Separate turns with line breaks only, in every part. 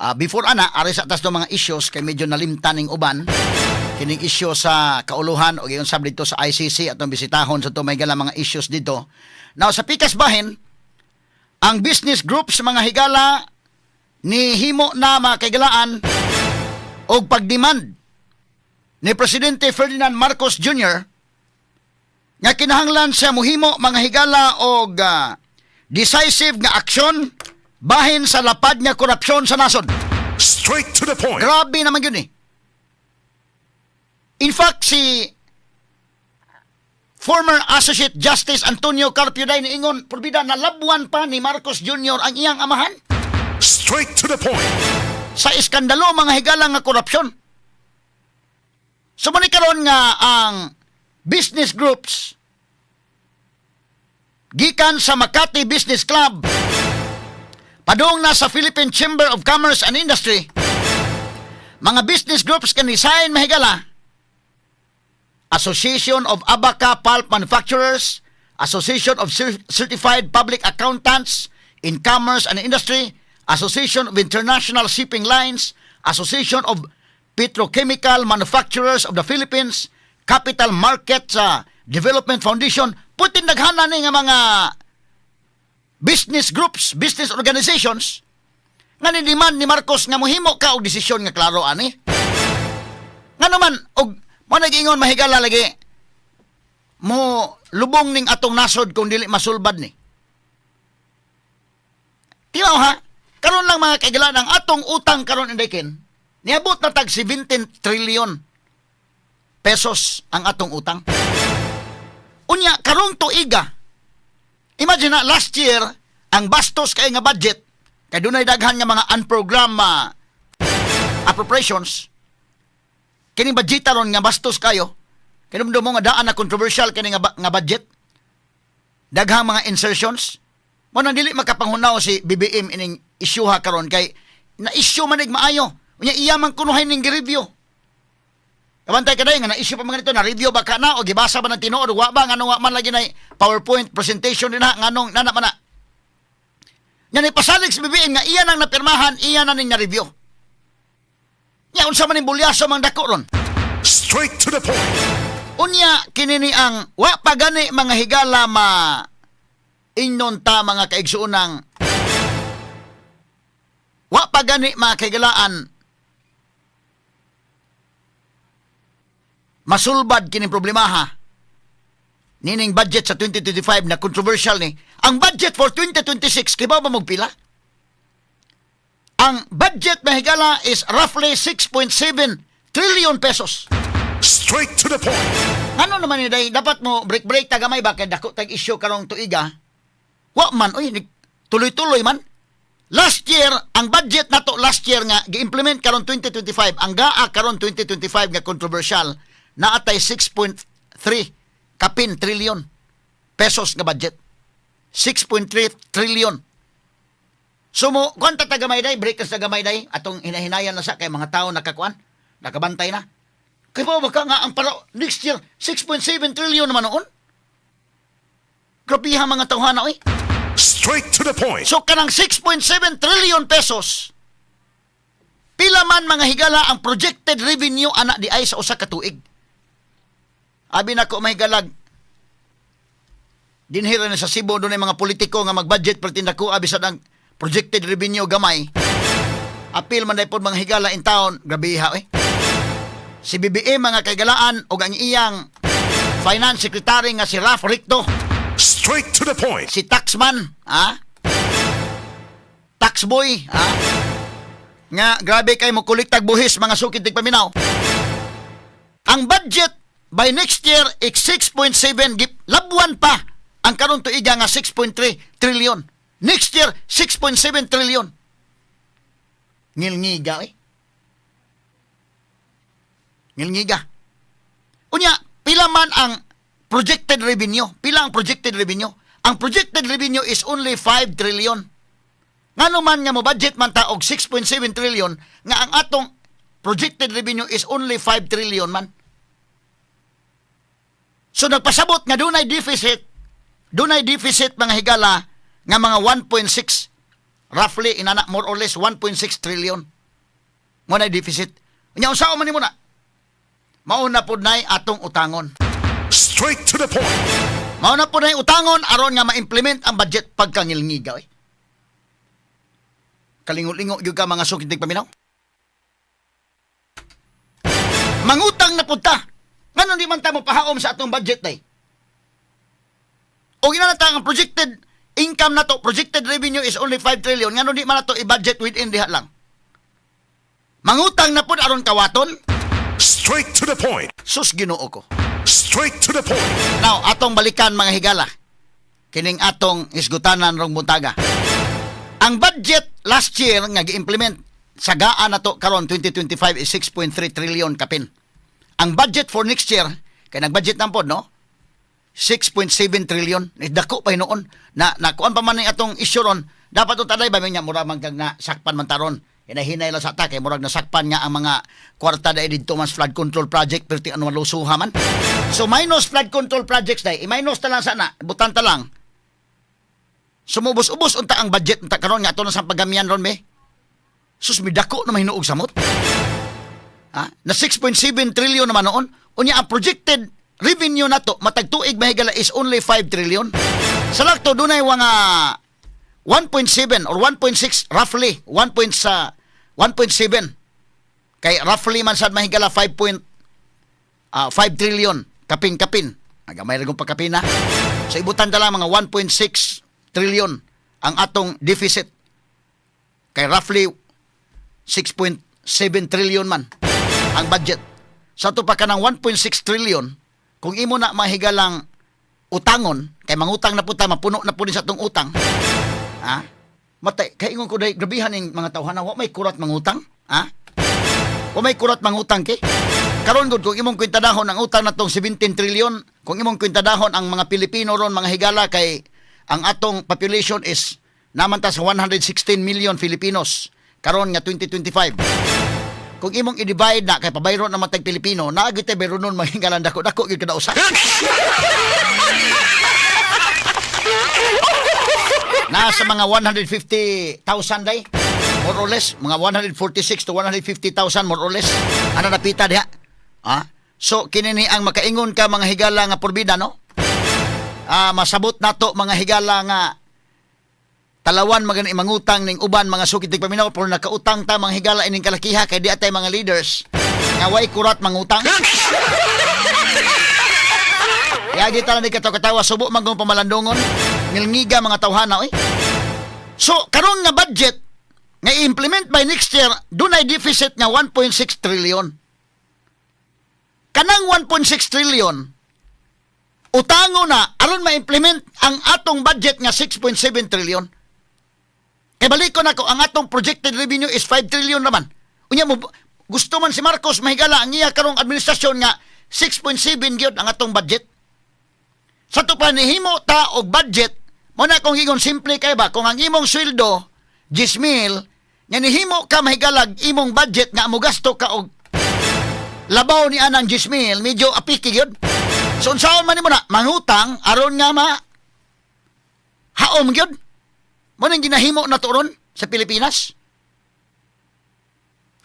Ah, before ana, ari sa atas ng mga issues kay medyo nalimtaning uban. Kining issue sa kauluhan o gayon sab dito sa ICC atong bisitahon sa tumay gala mga issues dito. Now sa pikas bahin, ang business groups mga higala ni himo na mga kagalaan og pagdemand ni Presidente Ferdinand Marcos Jr. nga kinahanglan siya muhimo mga higala og ah, decisive nga aksyon bahin sa lapad nga korupsyon sa nasod.
Straight to the point.
Grabe naman yun eh. In fact, si former Associate Justice Antonio Carpio Day niingon, porbida na labuan pa ni Marcos Jr. ang iyang amahan
Straight to the point.
sa iskandalo mga higala nga korupsyon. Sumuni karon nga ang business groups gikan sa Makati Business Club padung na sa Philippine Chamber of Commerce and Industry mga business groups kanisayan mahigala. Association of Abaca Pulp Manufacturers, Association of Cer- Certified Public Accountants in Commerce and Industry, Association of International Shipping Lines, Association of Petrochemical Manufacturers of the Philippines, Capital Markets uh, Development Foundation, putin naghana ni nga mga business groups, business organizations, nga ni-demand ni Marcos nga muhimo ka og desisyon nga klaro ani. Nga naman, og mo nag-ingon mahigala lagi, mo lubong ning atong nasod kung dili masulbad ni. Tiyaw ha, karon lang mga kaigalan ang atong utang karon indikin, niabot na tag 17 trillion pesos ang atong utang. Unya, karong tuiga, imagine na last year, ang bastos kay nga budget, kay dunay daghan nga mga unprogram uh, appropriations, kining budget ron nga bastos kayo, kinumdo mo nga daan na controversial kini nga, nga budget, daghang mga insertions, mo nang dili makapangunaw si BBM ining isyuha karon kay na issue man ig maayo. Unya iya man kunuhay ning review. Kabantay ka nga na-issue pa mga nito, na-review ba ka na o gibasa ba ng tinuod, wa ba, nga nung man lagi na PowerPoint presentation din na, nga nung nana man na. Nga ipasalig si BBM nga iya nang napirmahan, iya na ning na-review. Nga unsa man ning bulyaso mang dako ron.
Straight to the point.
Unya kinini ang wa pa gani mga higala ma ingnon ta mga kaigsuunang wa pa gani mga kaigalaan masulbad kini problemaha nining budget sa 2025 na controversial ni. Ang budget for 2026 kay ba magpila? Ang budget na higala is roughly 6.7 trillion pesos.
Straight to the point.
ano naman ni day? Dapat mo break break tagamay ba? Kay dako tag issue karong tuiga. Wa man oy tuloy-tuloy man. Last year ang budget nato last year nga gi-implement karon 2025 ang gaa karon 2025 nga controversial naatay 6.3 kapin trillion pesos nga budget 6.3 trillion Sumo, kung tagamay day, break sa tagamay day, atong hinahinayan na sa kay mga tao nakakuan, nakabantay na. Kaya pa baka nga ang para next year, 6.7 trillion naman noon. Grabihan mga tauhan na, oy.
Straight to the point.
So kanang 6.7 trillion pesos, pila man mga higala ang projected revenue anak di ay sa usa ka tuig. Abi na ko mahigalag. Dinhira na sa Cebu doon mga politiko nga mag-budget pertinda ko abi sa ang projected revenue gamay. Apil man pod mga higala in town, grabe ha eh. Si BBM mga kaigalaan o ang iyang finance secretary nga si Raf Ricto
Straight to the point.
si Taxman, ha? Taxboy, ha? Nga, grabe kay mo kuliktag buhis mga sukid tig paminaw. Ang budget by next year is 6.7 gip labuan pa ang karon tuiga nga 6.3 trillion. Next year 6.7 trillion. Ngilngiga eh. Ngilngiga. Unya, pila man ang projected revenue? Pila ang projected revenue? Ang projected revenue is only 5 trillion. Ngano man nga mo budget man ta og 6.7 trillion nga ang atong projected revenue is only 5 trillion man. So nagpasabot nga dunay deficit, dunay deficit mga higala nga mga 1.6 roughly inana more or less 1.6 trillion. Mo na deficit. Unya unsa man nimo na? Mauna pud nay atong utangon.
Straight to the point.
Mauna pud nay utangon aron nga ma-implement ang budget pagkangilngigaw. Eh. Kalingo-lingo gyud ka mga sukitig paminaw. Mangutang na punta. Ngano di man ta mo pahaom sa atong budget day? O ginanata ang projected income na to, projected revenue is only 5 trillion. Ngano di man na to i-budget within diha lang. Mangutang na pud aron kawaton,
Straight to the point.
sus Ginoo ko.
Straight to the point.
Now, atong balikan mga higala. Kining atong isgutanan rong buntaga. Ang budget last year nga gi-implement sa gaan na to karon 2025 is 6.3 trillion kapin. Ang budget for next year kay nag-budget na pod no? 6.7 trillion. Ni dako pa noon na nakuan pa man ning atong issue ron. Dapat utaday ba nya mura man kag na sakpan man taron. Hinahinay lang sa ta kay murag nasakpan nga ang mga kwarta dai didto mas flood control project perti ano malusuha man. So minus flood control projects dai, i-minus ta lang sana, butan ta lang. Sumubos-ubos unta ang budget unta karon nga ato na sa pagamian ron be. Sus midako na mahinuog samot. Ha? Na 6.7 trillion naman noon. Unya ang projected revenue nato matag tuig mahigala is only 5 trillion. Sa lakto dunay mga 1.7 or 1.6 roughly 1. point sa 1.7 kay roughly man sad mahigala 5 point ah, 5 trillion kapin-kapin. Agamay ra pagkapin na. Sa ibutan ta lang mga 1.6 trillion ang atong deficit. Kay roughly 6.7 trillion man ang budget. Sa to pa kanang 1.6 trillion, kung imo na mahigalang utangon, kay mangutang na puta, mapuno na po sa tong utang, ha? Matay, kay ingon ko day, grabihan ng mga tawhana, wa may kurat mangutang, ha? Wa may kurat mangutang ki. Karon gud kung imong kwintadahon ang utang natong 17 trillion, kung imong kwintadahon ang mga Pilipino ron mga higala kay ang atong population is naman ta sa 116 million Filipinos karon nga 2025. Kung imong i-divide na kay pabayro na matag Pilipino, naagit tay bayro nun mahingalan dako. Dako gyud kada usa. Nasa mga 150,000 day more or less mga 146 to 150,000 more or less. Ana napita diha? Ha? So kinini ang makaingon ka mga higala nga porbida no? Ah masabot nato mga higala nga talawan magani mangutang ning uban mga sukitig paminaw pero nakautang ta mga higala ining kalakiha kay di atay mga leaders. Nga way kurat mangutang Kaya di tala ni katawa subo man kong pamalandongon. Ngilngiga mga tawhana oy. So karon nga budget nga i-implement by next year dunay deficit nga 1.6 trillion. Kanang 1.6 trillion utango na aron ma-implement ang atong budget nga 6.7 trillion Kay balik ko na ko, ang atong projected revenue is 5 trillion naman. Unya mo, gusto man si Marcos mahigala ang iya karong administrasyon nga 6.7 gyud ang atong budget. Sa to pa nihimo ta og budget, mo na kung ingon simple kay ba kung ang imong sweldo 10 mil, nga nihimo ka mahigalag imong budget nga mo gasto ka og labaw ni anang 10 mil, medyo apiki gyud. So unsaon man nimo na mangutang aron nga ma haom gyud. Mo nang ginahimo na turon sa Pilipinas.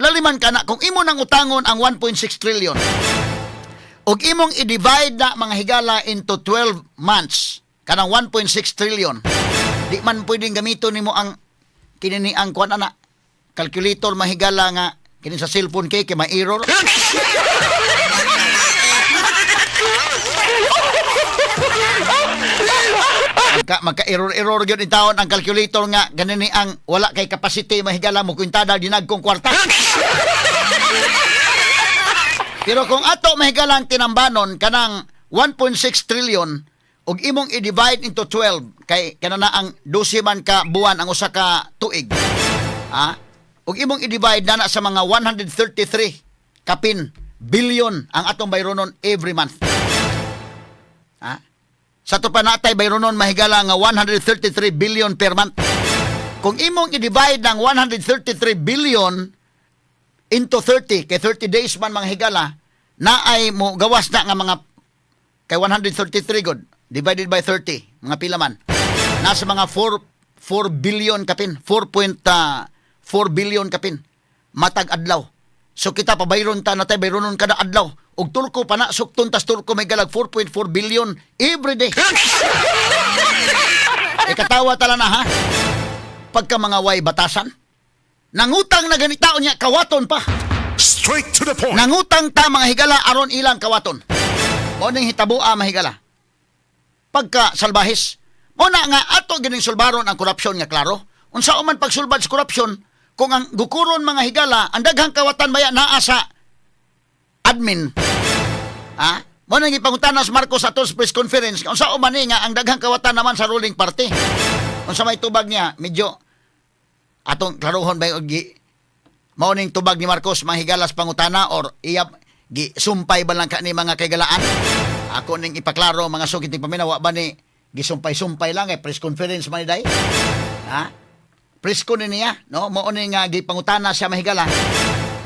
Laliman ka na kung imo nang utangon ang 1.6 trillion. Og imong i-divide na mga higala into 12 months kanang 1.6 trillion. Di man pwedeng gamiton nimo ang kinini ang kuan ana calculator mahigala nga kini sa cellphone kay kay may error. Magka, magka-error-error yun in taon ang calculator nga ganini ang wala kay capacity mahigala mo kwintada dinagkong kwarta. Pero kung ato mahigala ang tinambanon kanang 1.6 trillion ug imong i-divide into 12 kay kanana ang 12 man ka buwan ang usa ka tuig. Ha? Ug imong i-divide na sa mga 133 kapin billion ang atong bayronon every month. Ha? Sa to pa natay bayronon mahigala nga 133 billion per month. Kung imong i-divide ng 133 billion into 30, kay 30 days man mga higala, na ay mo gawas na nga mga kay 133 god divided by 30 mga pila man nasa mga 4 4 billion kapin. 4.4 billion kapin. Matag adlaw. So kita pabayron ta natay bayronon kada adlaw. Og tulko pa na sukton tas tulko may galag 4.4 billion every day. Ikatawa tala na ha. Pagka mga way batasan. Nangutang na ganitaon niya kawaton pa.
Straight to the point.
Nangutang ta mga higala aron ilang kawaton. Mo ning hitabua mahigala. Pagka salbahis, mo na nga ato gining sulbaron ang korupsyon nga klaro. Unsa man pagsulbad sa korupsyon kung ang gukuron mga higala ang daghang kawatan maya naa sa admin. Ha? Mo nang ipangutana sa Marcos sa press conference unsa man ni nga ang daghang kawatan naman sa ruling party. Unsa may tubag niya medyo atong klarohon ba yung gi mao ning tubag ni Marcos mahigalas pangutana or iyap gi sumpay ba lang ka ni mga kaigalaan ako ning ipaklaro mga sugit ni paminawa ba ni gisumpay-sumpay lang eh press conference man day ha press ko ni niya no? Mao ning nga gi pangutana siya mahigala.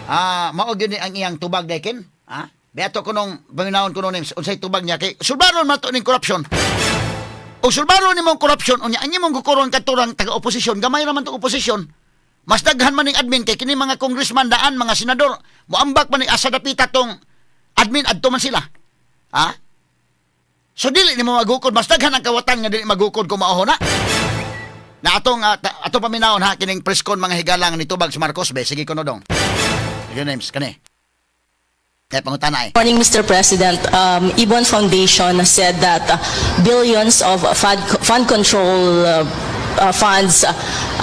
Ah mao gyud ni ang iyang tubag daykin ha? Beato ko nung paminawon ko nung unsay tubag niya kay sulbaron man to ning corruption o sulbaron ni mong korupsyon unya anyi mong gukuron katurang taga-oposisyon gamay naman to oposisyon. Mas daghan man ning admin kay kini mga congressman daan mga senador moambak man ning asa dapita tong admin adto man sila. Ha? So dili ni mo magukod. Mas daghan ang kawatan nga dili magukod kung mao na na atong uh, ato paminawon ha kining press con mga higalang ni tubag si Marcos be sige kuno dong your names kani kay pangutana eh
Morning, Mr. President. Um, Ibon Foundation said that uh, billions of fund, fund control uh, uh, funds uh,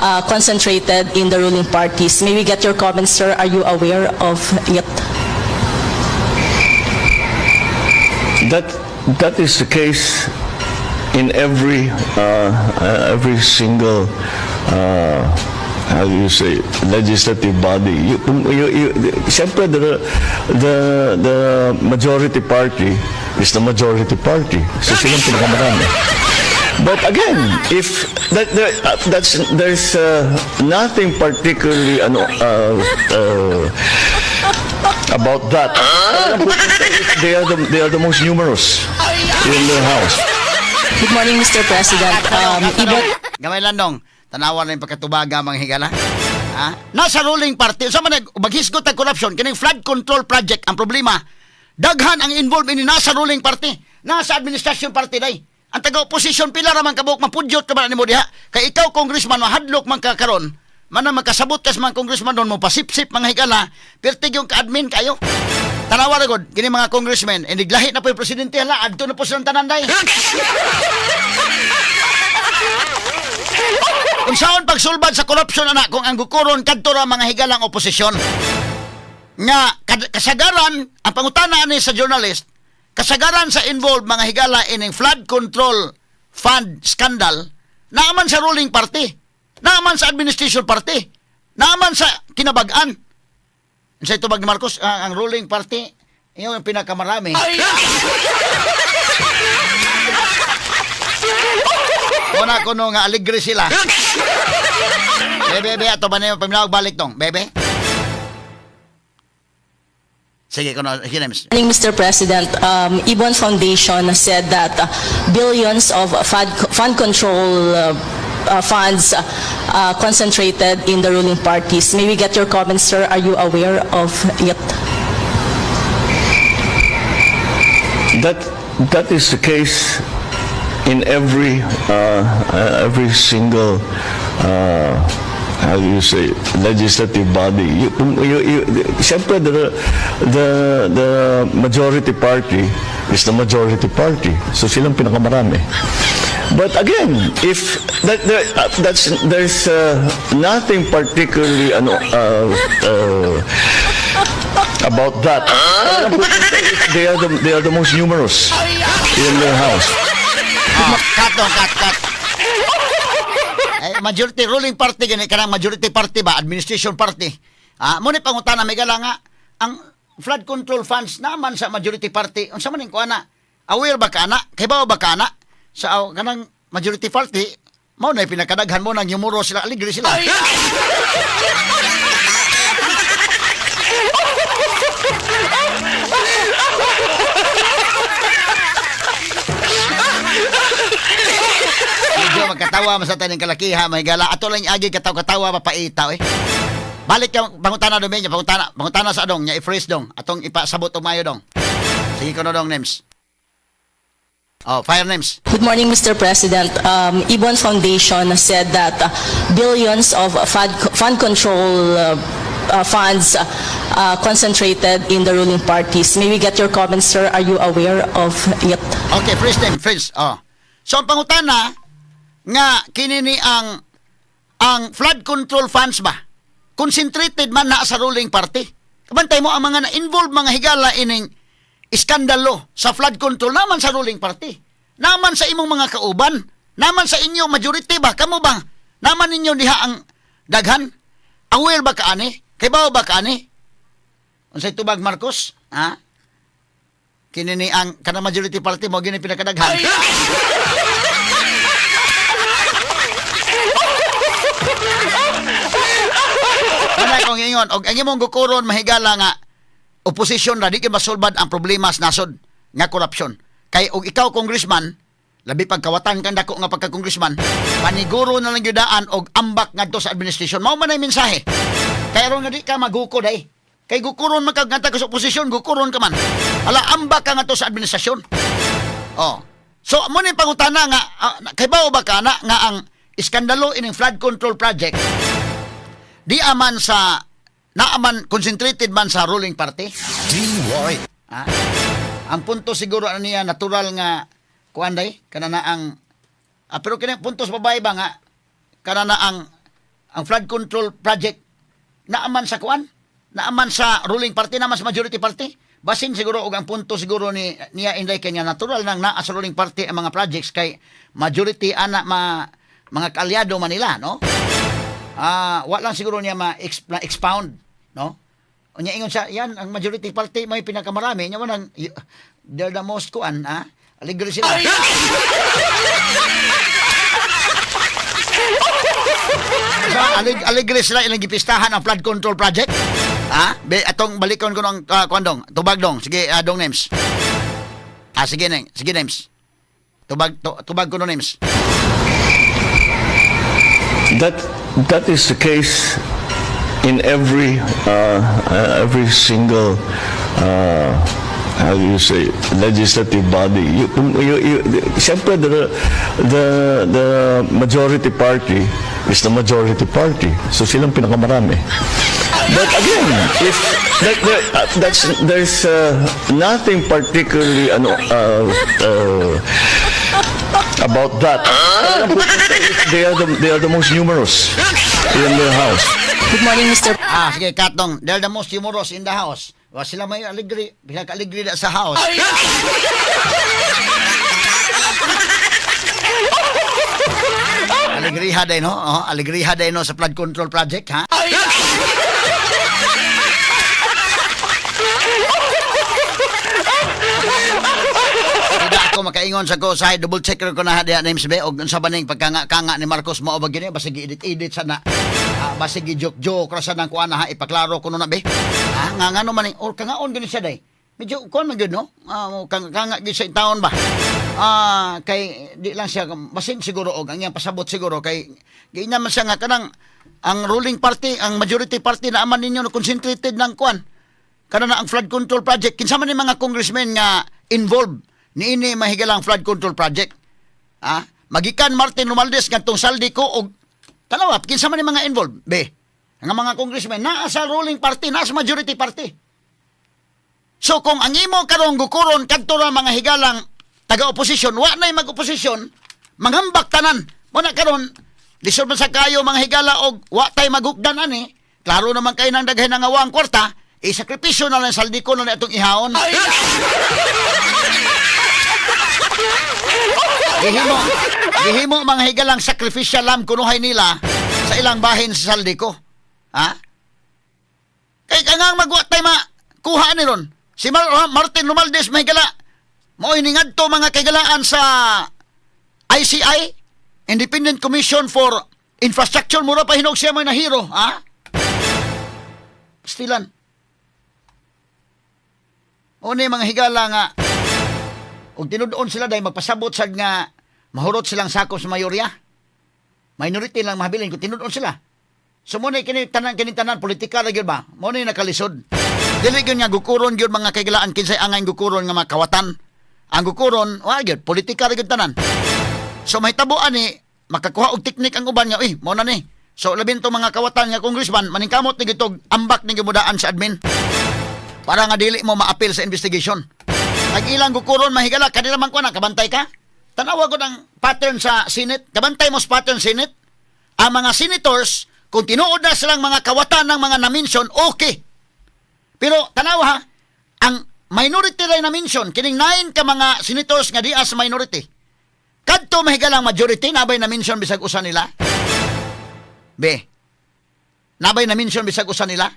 uh, concentrated in the ruling parties. May we get your comments, sir? Are you aware of it?
That that is the case in every uh, uh, every single uh, how do you say legislative body. You, you, you, siyempre, the, the the majority party is the majority party. So silang pinakamarami. But again, if that there, uh, that's there's uh, nothing particularly ano uh, uh, about that. they are the they are the most numerous in their house.
Good morning, Mr. President. Um, Ibon...
Gamay lang dong. Tanawan na yung pagkatubaga mga higala. Ha? Nasa ruling party, sa man maghisgot ang corruption, kining flood control project ang problema. Daghan ang involved ini nasa ruling party, nasa administration party day. Ang taga-opposition pila ra man kabuk mapudyot ka ba nimo diha? Kay ikaw congressman mahadlok man ka karon. Man na magkasabot kas man congressman don mo pasip-sip mga higala, pertig yung ka-admin kayo. Tanawa ra gud kini mga congressmen, iniglahi na po yung presidente hala, adto na po silang tanan day. Kung saan pagsulbad sa korupsyon anak kung ang gukuron kadto ra mga higalang oposisyon. Nga kasagaran ang pangutana ani sa journalist, kasagaran sa involved mga higala ining flood control fund scandal naaman sa ruling party, naaman sa administration party, naaman sa kinabagan. Sa itubag ni Marcos, ang, ang ruling party, yun ang pinakamarami. Una ko no nga aligre sila. Bebe, bebe, ato ba na yung paminawag balik tong? Bebe? Sige, kuno, hinems.
Morning, Mr. President. Um, Ibon Foundation said that uh, billions of fund, fund control uh, uh, funds uh, concentrated in the ruling parties. May we get your comments, sir? Are you aware of it?
That that is the case in every uh, uh, every single uh, how do you say legislative body. You, you, you, siyempre, the, the the majority party is the majority party. So silang pinakamarami. But again, if that there, uh, that's there's uh, nothing particularly ano uh, uh, about that. they are the they are the most numerous in their house.
Oh, cut dong, cut, cut. Eh, majority ruling party gani kanang majority party ba administration party ah mo ni pangutana may gala nga ang flood control funds naman sa majority party unsa man ning kuana aware ba ka na kay ba ba ka na sa aw- kanang majority party mao na pinakadaghan mo nang yumuro sila aligre sila Medyo magkatawa sa taning kalakiha may gala ato lang agi kataw katawa mapaitaw eh. Balik ka pangutana do niya pangutana pangutana sa adong nya i-freeze dong atong ipasabot og mayo dong. Sige ko na dong names. Oh, fire names.
Good morning, Mr. President. Um, Ibon Foundation said that uh, billions of fund, fund control uh, uh, funds uh, concentrated in the ruling parties. May we get your comments, sir? Are you aware of it?
Okay, freeze name, freeze. Oh. So ang pangutana nga kini ni ang ang flood control funds ba? Concentrated man na sa ruling party. Kabantay mo ang mga na-involved mga higala ining iskandalo sa flood control naman sa ruling party. Naman sa imong mga kauban. Naman sa inyo majority ba? Kamo ba? Naman ninyo diha ang daghan? Aware ba ka ani? Kay ba ba ka ani? Unsay tubag Marcos? Ha? Kini ni ang kana majority party mo gini pinakadaghan. Kana kong ingon og ang imong gukuron mahigala nga oposisyon ra di kay masulbad ang problema sa nasod nga korupsyon. Kay og ikaw congressman labi pagkawatan kang dako nga pagka-congressman, paniguro na lang yudaan og ambak ngadto sa administrasyon. Mao man ay mensahe. Kay aron nga di ka maguko day. Kay gukuron man kag ngata ka sa oposisyon, gukuron ka man. Ala ambak ka ngadto sa administrasyon. Oh. So mo ni pangutana nga ah, kay bao ba ka na nga ang iskandalo ining flood control project di aman sa naaman concentrated man sa ruling party.
DY.
Ah. Ang punto siguro ano niya natural nga kuan day? Kana na ang ah, pero kini puntos babae ba nga? Kana na ang ang flood control project. Naaman sa kuan? Naaman sa ruling party? Naman sa majority party? Basin siguro og ang punto siguro ni niya inday kanya natural nang naa sa ruling party ang mga projects kay majority ana ma mga kaalyado man nila no? Ah wa lang siguro niya ma-exp- expound no Unya ingon siya, yan, ang majority party may pinakamarami. Nya man they're the most kuan, ha? Aligre sila. so, alig, aligre sila ilang gipistahan ang flood control project. Ha? Be, atong balikon ko ng uh, kuan dong, tubag dong. Sige, ah, dong names. Ah, sige, neng. Sige, names. Tubag, tu- tubag ko no names.
That that is the case in every uh, uh, every single uh, how do you say legislative body. You, you, you, siyempre, the, the the majority party is the majority party. So silang pinakamarami. But again, if that, that, uh, that's there's uh, nothing particularly ano uh, uh, about that. they are the they are the most numerous in their house.
Good morning, Mr.
Ah, sige, Katong. They're the most humorous in the house. Wa sila may aligri, pinaka-aligri na sa house. Aligriha day no? Oh, aligriha day no sa flood control project, ha? Makaingon sa ko sa double check ko na diha names be og unsa ba ning pagkanga-kanga ni Marcos mo ba gini basig edit-edit sana. Ah, basig joke-joke ra sa nang kuan na ha ipaklaro kuno na be. Ah, nga ngano man or kangaon gani siya day. Medyo kuan man gyud no. Ah, kanga gyud sa taon ba. Ah, kay di lang siya basin siguro og ang iyang pasabot siguro kay ginya man siya nga kanang ang ruling party, ang majority party na aman ninyo concentrated ng kuan kana na ang flood control project kinsa man ni mga congressmen nga involved niini mahigalang flood control project. Ah magikan Martin Romualdez ngadtong saldi ko og tanawa kinsa man ni mga involved? Be nga mga congressmen naa sa ruling party naa sa majority party. So kung ang imo karong gukuron kadto ra mga higalang taga-oposisyon wa nay mag-oposisyon mangambak tanan. Mo na karon lisod man sa kayo mga higala og wa tay magugdan ani. Klaro naman kay nang daghay nga awang kwarta isakripisyo na lang saldi ko na itong ihaon Gihimo, gihimo mga higalang sacrificial lamb kunuhay nila sa ilang bahin sa saldi ko. Ha? Kay kangang magwa tay ma kuha ni ron. Si Mar- ah, Martin Romualdez may gala. Mo iningad to mga kagalaan sa ICI, Independent Commission for Infrastructure mura pa hinog siya mo na hero, ha? Stilan. O ni mga higala nga ug tinud-on sila dahil magpasabot sad nga mahurot silang sakop sa mayorya. minority lang mahabilin kung tinuod sila. So mo na kini tanan kini tanan politika ra gyud ba? Mo na nakalisod. Dili gyud nga gukuron gyud mga kaigalaan kinsay angay gukuron nga mga kawatan. Ang gukuron, wa gyud politika ra gyud tanan. So may tabuan ni makakuha og teknik ang uban nga, uy, mo na ni. So labin to mga kawatan nga congressman, maningkamot ni gitog ambak ni gimudaan sa admin. Para nga dili mo maapil sa investigation. Ag ilang gukuron mahigala kanila man ko kabantay ka. Tanawa ko ng pattern sa Senate. Kabantay mo sa pattern Senate. Ang mga senators, kung tinuod na silang mga kawatan ng mga na-mention, okay. Pero tanawa ha, ang minority rin na-mention, kining nine ka mga senators nga di as minority. Kadto mahigalang majority, nabay na-mention bisag usa nila. Be, nabay na-mention bisag usa nila.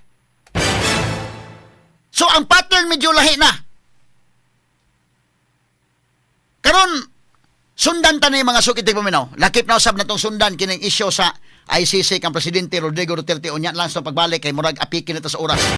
So ang pattern medyo lahi na. Karon sundan ta yung mga sukit ti paminaw. Lakip na usab na tong sundan kining isyo sa ICC kang presidente Rodrigo Duterte unya lang sa pagbalik kay murag apikin nito sa oras.